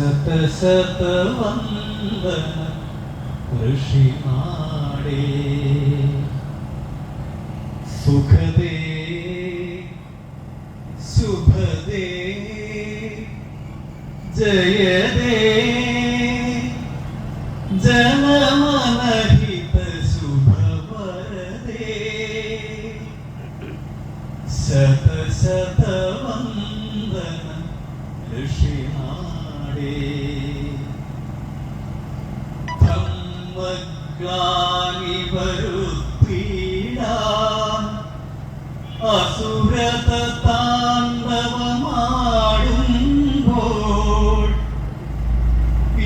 ശത ശത വന്ദന ഋഷിമാടേ സുഖദേ ശുഭദേ ജയദേ. ജനമനഹിത ശുഭവരദേ. ശത ശത വന്ദന ഋഷിമാടേ ധമ്മഗ്ലാനി വരുത്തിടാൻ അസുരത താണ്ഡവമാടുമ്പോൾ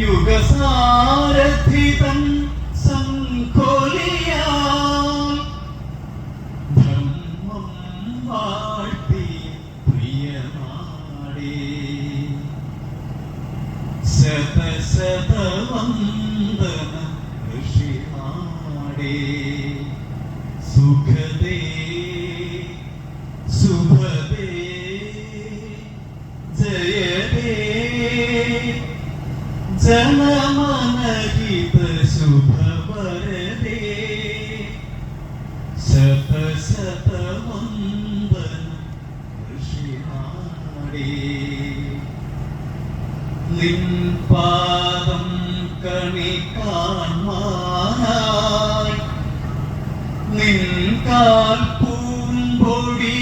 യുഗസാരഥിതം സംഘോലിയാൽ ധർമ്മം വാഴ്ത്തി പ്രിയമാടേ. ശത ശത ഋഷിമാടേ സുഖദേ ശുഭദേ ജയദേ. ജനമനഹിത ശുഭവരദേ. ശത ശത വന്ദന ഋഷിമാടേ നിൻ പാദം കണി കാൺമാനായി. നിൻ കാൽ പൂമ്പൊടി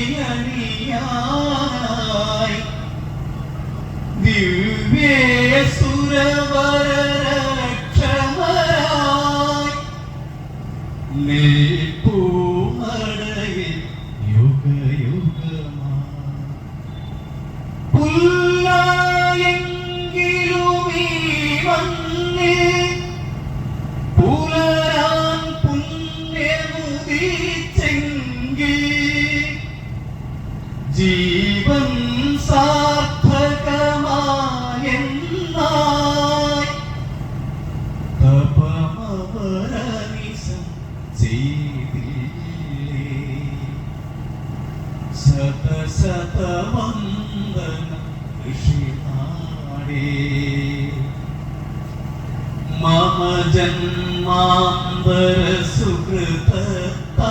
ജീവൻ സാർത്ഥകമായെന്നായി തപമവരനിസം ചെയ്തില്ലേ? ശത ശത വന്ദന ഋഷിമാടേ മമ ജന്മാന്തര സുഹൃതത്താൽ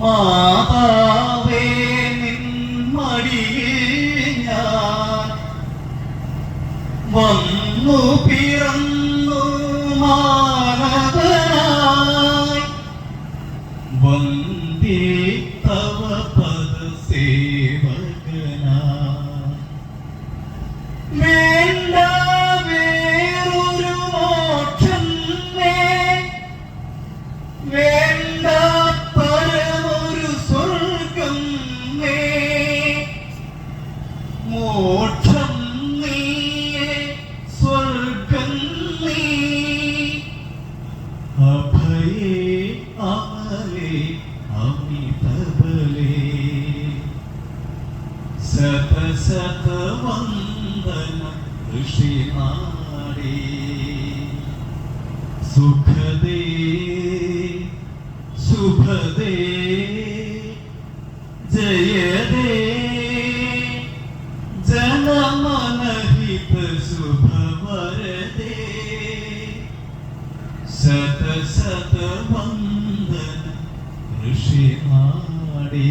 മാതാവേ നിൻ മടിയിൽ ഞാൻ വന്നു പിറന്നു മാനവനായി. വന്ദേ തവ പദ അമലേ അമിതബലേ ശത ശത വന്ദന ഋഷിമാടേ സുഖദേ ശുഭദേ ജയദേ ജനമനഹിത ശുഭവരദേ ശത ശത വന്ദന ഋഷിമാടേ